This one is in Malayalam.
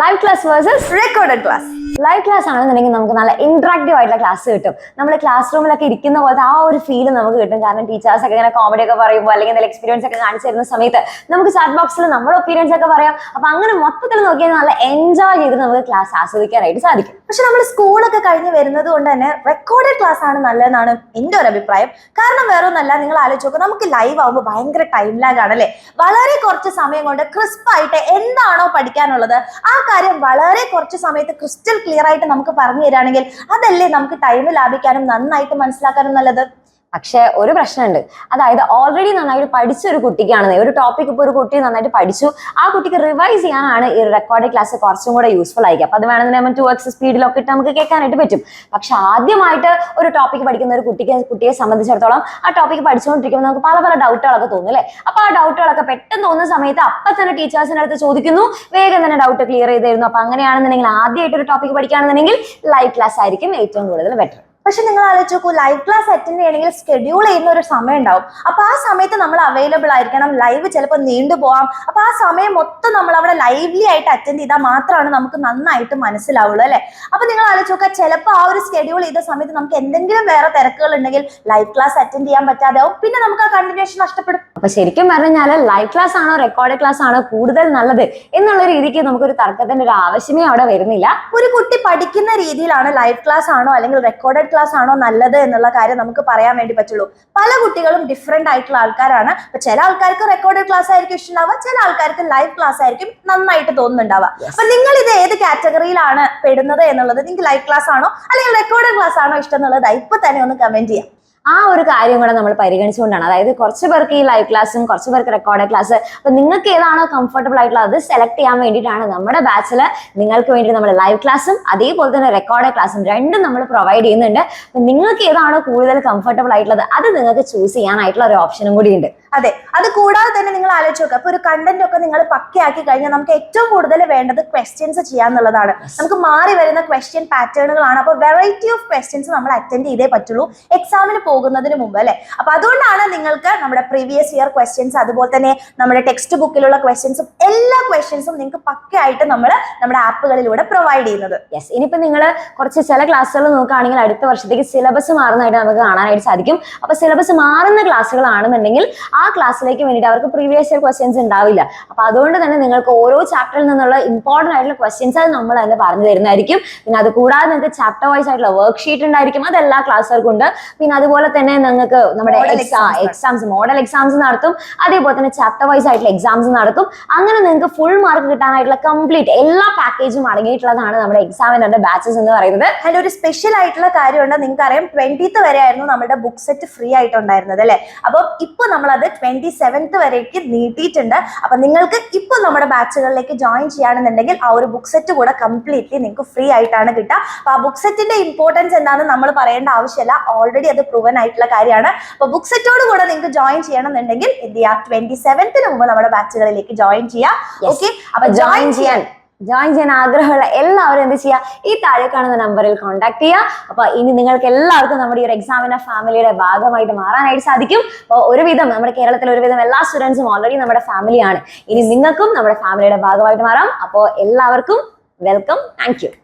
Live class versus recorded class live class ആണെന്നുണ്ടെങ്കിൽ നമുക്ക് നല്ല ഇൻട്രാക്റ്റീവ് ആയിട്ടുള്ള ക്ലാസ് കിട്ടും. നമ്മൾ ക്ലാസ് റൂമിലൊക്കെ ഇരിക്കുന്ന പോലത്തെ ആ ഒരു ഫീൽ നമുക്ക് കിട്ടും. കാരണം ടീച്ചേഴ്സ് ഒക്കെ ഇങ്ങനെ കോമഡി ഒക്കെ പറയുമ്പോൾ അല്ലെങ്കിൽ എന്തെങ്കിലും എക്സ്പീരിയൻസ് ഒക്കെ കാണിച്ചു തരുന്ന സമയത്ത് നമുക്ക് ചാറ്റ് ബോക്സിൽ നമ്മുടെ ഒപ്പീനിയൻസ് ഒക്കെ പറയാം. അപ്പൊ അങ്ങനെ മൊത്തത്തിൽ നോക്കിയാൽ നല്ല എൻജോയ് ചെയ്ത് നമുക്ക് ക്ലാസ് ആസ്വദിക്കാനായിട്ട് സാധിക്കും. പക്ഷെ നമ്മൾ സ്കൂളൊക്കെ കഴിഞ്ഞ് വരുന്നത് കൊണ്ട് തന്നെ റെക്കോർഡഡ് ക്ലാസ് ആണ് നല്ലതെന്നാണ് എന്റെ ഒരു അഭിപ്രായം. കാരണം വേറെ ഒന്നല്ല നിങ്ങൾ ആലോചിച്ച് നോക്കുക നമുക്ക് ലൈവ് ആവുമ്പോൾ ഭയങ്കര ടൈം ലാഗ് ആണല്ലേ വളരെ കുറച്ച് സമയം കൊണ്ട് ക്രിസ്പ് ആയിട്ട് എന്താണോ പഠിക്കാനുള്ളത് ആ കാര്യം വളരെ കുറച്ച് സമയത്ത് ക്രിസ്റ്റൽ ക്ലിയർ ആയിട്ട് നമുക്ക് പറഞ്ഞു തരാണെങ്കിൽ അതല്ലേ നമുക്ക് ടൈം ലാഭിക്കാനും നന്നായിട്ട് മനസ്സിലാക്കാനും നല്ലത്? പക്ഷെ ഒരു പ്രശ്നമുണ്ട്. അതായത് ഓൾറെഡി നന്നായിട്ട് പഠിച്ച ഒരു കുട്ടിക്കാണ് ഒരു ടോപ്പിക് ഇപ്പോൾ ഒരു കുട്ടി നന്നായിട്ട് പഠിച്ചു ആ കുട്ടിക്ക് റിവൈസ് ചെയ്യാനാണ് ഈ റെക്കോർഡിംഗ് ക്ലാസ് കുറച്ചും കൂടെ യൂസ്ഫുൾ ആയിരിക്കും. അപ്പൊ അത് വേണമെങ്കിൽ നമ്മൾ ടു എക്സ് സ്പീഡിലൊക്കെ ഇട്ട് നമുക്ക് കേൾക്കാനായിട്ട് പറ്റും. പക്ഷെ ആദ്യമായിട്ട് ഒരു ടോപ്പിക് പഠിക്കുന്ന ഒരു കുട്ടിക്ക് കുട്ടിയെ സംബന്ധിച്ചിടത്തോളം ആ ടോപ്പിക് പഠിച്ചുകൊണ്ടിരിക്കുമ്പോൾ നമുക്ക് പല പല ഡൗട്ടുകളൊക്കെ തോന്നും അല്ലേ? അപ്പോൾ ആ ഡൗട്ടുകളൊക്കെ പെട്ടെന്ന് തോന്നുന്ന സമയത്ത് അപ്പൊ തന്നെ ടീച്ചേഴ്സിന്റെ അടുത്ത് ചോദിക്കുന്നു വേഗം തന്നെ ഡൗട്ട് ക്ലിയർ ചെയ്ത് തരുന്നു. അപ്പൊ അങ്ങനെയാണെന്നുണ്ടെങ്കിൽ ആദ്യമായിട്ട് ഒരു ടോപ്പിക് പഠിക്കുകയാണെന്നുണ്ടെങ്കിൽ ലൈവ് ക്ലാസ് ആയിരിക്കും ഏറ്റവും കൂടുതൽ ബെറ്റർ പക്ഷെ നിങ്ങൾ ആലോചിച്ച് നോക്കൂ ലൈവ് ക്ലാസ് അറ്റൻഡ് ചെയ്യണമെങ്കിൽ ഷെഡ്യൂൾ ചെയ്യുന്ന ഒരു സമയം ഉണ്ടാവും. അപ്പൊ ആ സമയത്ത് നമ്മൾ അവൈലബിൾ ആയിരിക്കണം. ലൈവ് ചിലപ്പോൾ നീണ്ടു പോവാം. അപ്പൊ ആ സമയം മൊത്തം നമ്മൾ അവിടെ ലൈവ്ലി ആയിട്ട് അറ്റൻഡ് ചെയ്താൽ മാത്രമാണ് നമുക്ക് നന്നായിട്ട് മനസ്സിലാവുള്ളൂ അല്ലെ? അപ്പൊ നിങ്ങൾ ആലോചിച്ച് നോക്കുക ചിലപ്പോൾ ആ ഒരു ഷെഡ്യൂൾ ചെയ്ത സമയത്ത് നമുക്ക് എന്തെങ്കിലും വേറെ തിരക്കുകൾ ഉണ്ടെങ്കിൽ ലൈവ് ക്ലാസ് അറ്റൻഡ് ചെയ്യാൻ പറ്റാതെ പിന്നെ നമുക്ക് ആ കണ്ടിന്യൂഷൻ നഷ്ടപ്പെടും. അപ്പൊ ശരിക്കും പറഞ്ഞാൽ ലൈവ് ക്ലാസ് ആണോ റെക്കോർഡ് ക്ലാസ് ആണോ കൂടുതൽ നല്ലത് എന്നുള്ള രീതിക്ക് നമുക്കൊരു തർക്കത്തിന്റെ ഒരു ആവശ്യമേ അവിടെ വരുന്നില്ല. ഒരു കുട്ടി പഠിക്കുന്ന രീതിയിലാണ് ലൈവ് ക്ലാസ് ആണോ അല്ലെങ്കിൽ റെക്കോർഡഡ് ക്ലാസ് ആണോ നല്ലത് എന്നുള്ള കാര്യം നമുക്ക് പറയാൻ വേണ്ടി പറ്റുള്ളൂ. പല കുട്ടികളും ഡിഫറെന്റ് ആയിട്ടുള്ള ആൾക്കാരാണ്. അപ്പൊ ചില ആൾക്കാർക്ക് റെക്കോർഡഡ് ക്ലാസ് ആയിരിക്കും ഇഷ്ടമുണ്ടാവുക ചില ആൾക്കാർക്ക് ലൈവ് ക്ലാസ് ആയിരിക്കും നന്നായിട്ട് തോന്നുന്നുണ്ടാവുക. അപ്പൊ നിങ്ങൾ ഇത് ഏത് കാറ്റഗറിയിലാണ് പെടുന്നത് എന്നുള്ളത് നിങ്ങൾക്ക് ലൈവ് ക്ലാസ് ആണോ അല്ലെങ്കിൽ റെക്കോർഡഡ് ക്ലാസ് ആണോ ഇഷ്ടം എന്നുള്ളത് ഇപ്പൊ തന്നെ ഒന്ന് കമന്റ് ചെയ്യാം. ആ ഒരു കാര്യം കൂടെ നമ്മൾ പരിഗണിച്ചുകൊണ്ടാണ്. അതായത് കുറച്ച് പേർക്ക് ഈ ലൈവ് ക്ലാസ്സും കുറച്ച് പേർക്ക് റെക്കോർഡ് ക്ലാസ് അപ്പൊ നിങ്ങൾക്ക് ഏതാണോ കംഫർട്ടബിൾ ആയിട്ടുള്ളത് അത് സെലക്ട് ചെയ്യാൻ വേണ്ടിയിട്ടാണ് നമ്മുടെ ബാച്ചിൽ നിങ്ങൾക്ക് വേണ്ടി നമ്മൾ ലൈവ് ക്ലാസ്സും അതേപോലെ തന്നെ റെക്കോർഡ് ക്ലാസ്സും രണ്ടും നമ്മൾ പ്രൊവൈഡ് ചെയ്യുന്നുണ്ട്. അപ്പൊ നിങ്ങൾക്ക് ഏതാണോ കൂടുതൽ കംഫർട്ടബിൾ ആയിട്ടുള്ളത് അത് നിങ്ങൾക്ക് ചൂസ് ചെയ്യാനായിട്ടുള്ള ഒരു ഓപ്ഷനും കൂടി ഉണ്ട്. അതെ. അത് കൂടാതെ തന്നെ നിങ്ങൾ ആലോചിച്ച് നോക്കുക അപ്പൊ ഒരു കണ്ടന്റ് ഒക്കെ നിങ്ങൾ പക്കയാക്കി കഴിഞ്ഞാൽ നമുക്ക് ഏറ്റവും കൂടുതൽ വേണ്ടത് ക്വസ്റ്റ്യൻസ് ചെയ്യാന്നുള്ളതാണ്. നമുക്ക് മാറി വരുന്ന ക്വസ്റ്റ്യൻ പാറ്റേണുകളാണ് അപ്പൊ വെറൈറ്റി ഓഫ് ക്വസ്റ്റ്യൻസ് നമ്മൾ അറ്റൻഡ് ചെയ്തേ പറ്റുള്ളൂ. എക്സാമിന് പോകുന്നതിന് മുമ്പ് അല്ലെ? അപ്പൊ അതുകൊണ്ടാണ് നിങ്ങൾക്ക് നമ്മുടെ പ്രീവിയസ് ഇയർ ക്വസ്റ്റ്യൻസ് അതുപോലെ തന്നെ നമ്മുടെ ടെക്സ്റ്റ് ബുക്കിലുള്ള ക്വസ്റ്റ്യൻസും എല്ലാ ക്വസ്റ്റ്യൻസും നിങ്ങൾക്ക് പക്കയായിട്ട് നമ്മൾ നമ്മുടെ ആപ്പുകളിലൂടെ പ്രൊവൈഡ് ചെയ്യുന്നത്. യെസ് ഇനിയിപ്പോ നിങ്ങൾ കുറച്ച് ചില ക്ലാസ്സുകൾ നോക്കുകയാണെങ്കിൽ അടുത്ത വർഷത്തേക്ക് സിലബസ് മാറുന്നതായിട്ട് നമുക്ക് കാണാനായിട്ട് സാധിക്കും. അപ്പൊ സിലബസ് മാറുന്ന ക്ലാസ്സുകളാണെന്നുണ്ടെങ്കിൽ ആ ക്ലാസ്സിലേക്ക് വേണ്ടിയിട്ട് അവർക്ക് പ്രീവിയസ് ഇയർ ക്വസ്റ്റ്യൻസ് ഉണ്ടാവില്ല. അപ്പൊ അതുകൊണ്ട് തന്നെ നിങ്ങൾക്ക് ഓരോ ചാപ്റ്ററിൽ നിന്നുള്ള ഇമ്പോർട്ടന്റ് ആയിട്ടുള്ള ക്വസ്റ്റ്യൻസ് അത് നമ്മൾ തന്നെ പറഞ്ഞു തരുന്നതായിരിക്കും. പിന്നെ അത് കൂടാതെ നിങ്ങൾക്ക് ചാപ്റ്റർ വൈസ് ആയിട്ടുള്ള വർക്ക് ഷീറ്റ് ഉണ്ടായിരിക്കും. അത് എല്ലാ ക്ലാസ്സുകാർക്കും ഉണ്ട്. പിന്നെ അതുപോലെ തന്നെ നിങ്ങൾക്ക് നമ്മുടെ എക്സാംസ് മോഡൽ എക്സാംസ് നടത്തും. അതേപോലെ തന്നെ ചാപ്റ്റർ വൈസ് ആയിട്ടുള്ള എക്സാംസ് നടത്തും. അങ്ങനെ നിങ്ങൾക്ക് ഫുൾ മാർക്ക് കിട്ടാനായിട്ടുള്ള കംപ്ലീറ്റ് എല്ലാ പാക്കേജും അടങ്ങിയിട്ടുള്ളതാണ് നമ്മുടെ എക്സാമിനറിന്റെ ബാച്ചസ് എന്ന് പറയുന്നത്. അതിൽ ഒരു സ്പെഷ്യൽ ആയിട്ടുള്ള കാര്യമുണ്ട്. നിങ്ങൾക്ക് അറിയാം ട്വന്റീത്ത് വരെ ആയിരുന്നു നമ്മുടെ ബുക്ക് സെറ്റ് ഫ്രീ ആയിട്ടുണ്ടായിരുന്നത് അല്ലെ? അപ്പം ഇപ്പൊ നമ്മളത് ട്വന്റി സെവൻത്ത് വരേക്ക് നീട്ടിയിട്ടുണ്ട്. അപ്പൊ നിങ്ങൾക്ക് ഇപ്പൊ നമ്മുടെ ബാച്ചുകളിലേക്ക് ജോയിൻ ചെയ്യുകയാണെന്നുണ്ടെങ്കിൽ ആ ഒരു ബുക്ക് സെറ്റ് കൂടെ കംപ്ലീറ്റ്ലി നിങ്ങൾക്ക് ഫ്രീ ആയിട്ടാണ് കിട്ടുക. അപ്പൊ ആ ബുക്ക് സെറ്റിന്റെ ഇമ്പോർട്ടൻസ് എന്താണെന്ന് നമ്മൾ പറയേണ്ട ആവശ്യമില്ല. ഓൾറെഡി അത് പ്രൂവൻ ആയിട്ടുള്ള കാര്യമാണ്. അപ്പൊ ബുക്ക് സെറ്റോട് കൂടെ നിങ്ങൾക്ക് ജോയിൻ ചെയ്യണമെന്നുണ്ടെങ്കിൽ എന്ത് ചെയ്യാം? ട്വന്റി സെവൻത്തിന് മുമ്പ് നമ്മുടെ ബാച്ചുകളിലേക്ക് ജോയിൻ ചെയ്യാം. ഓക്കെ അപ്പൊ ജോയിൻ ചെയ്യാൻ ജോയിൻ ചെയ്യാൻ ആഗ്രഹമുള്ള എല്ലാവരും എന്ത് ചെയ്യുക ഈ താഴെ കാണുന്ന നമ്പറിൽ കോൺടാക്ട് ചെയ്യുക അപ്പൊ ഇനി നിങ്ങൾക്ക് എല്ലാവർക്കും നമ്മുടെ ഈ ഒരു എക്സാമിന്റെ ഫാമിലിയുടെ ഭാഗമായിട്ട് മാറാനായിട്ട് സാധിക്കും. അപ്പോൾ ഒരുവിധം നമ്മുടെ കേരളത്തിൽ ഒരുവിധം എല്ലാ സ്റ്റുഡൻസും ഓൾറെഡി നമ്മുടെ ഫാമിലിയാണ് ഇനി നിങ്ങൾക്കും നമ്മുടെ ഫാമിലിയുടെ ഭാഗമായിട്ട് മാറാം. അപ്പോൾ എല്ലാവർക്കും വെൽക്കം താങ്ക്